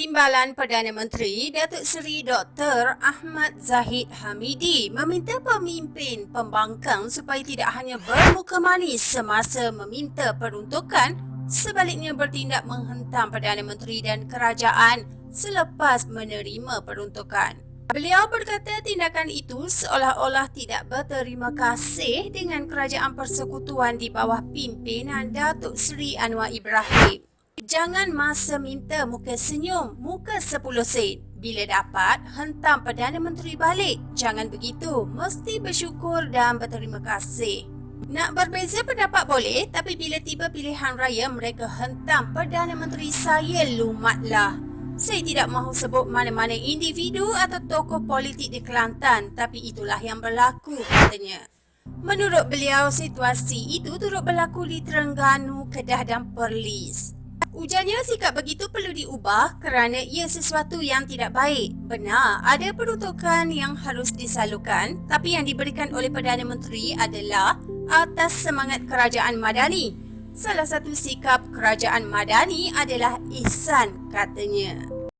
Timbalan Perdana Menteri Datuk Seri Dr. Ahmad Zahid Hamidi meminta pemimpin pembangkang supaya tidak hanya bermuka manis semasa meminta peruntukan sebaliknya bertindak menghentam Perdana Menteri dan kerajaan selepas menerima peruntukan. Beliau berkata tindakan itu seolah-olah tidak berterima kasih dengan kerajaan persekutuan di bawah pimpinan Datuk Seri Anwar Ibrahim. Jangan masa minta muka senyum, muka 10 sen. Bila dapat, hentam Perdana Menteri balik. Jangan begitu, mesti bersyukur dan berterima kasih. Nak berbeza pendapat boleh, tapi bila tiba pilihan raya, mereka hentam Perdana Menteri saya lumatlah. Saya tidak mahu sebut mana-mana individu atau tokoh politik di Kelantan, tapi itulah yang berlaku, katanya. Menurut beliau, situasi itu turut berlaku di Terengganu, Kedah dan Perlis. Ujarnya sikap begitu perlu diubah kerana ia sesuatu yang tidak baik. Benar, ada peruntukan yang harus disalurkan tapi yang diberikan oleh Perdana Menteri adalah atas semangat kerajaan madani. Salah satu sikap kerajaan madani adalah ihsan katanya.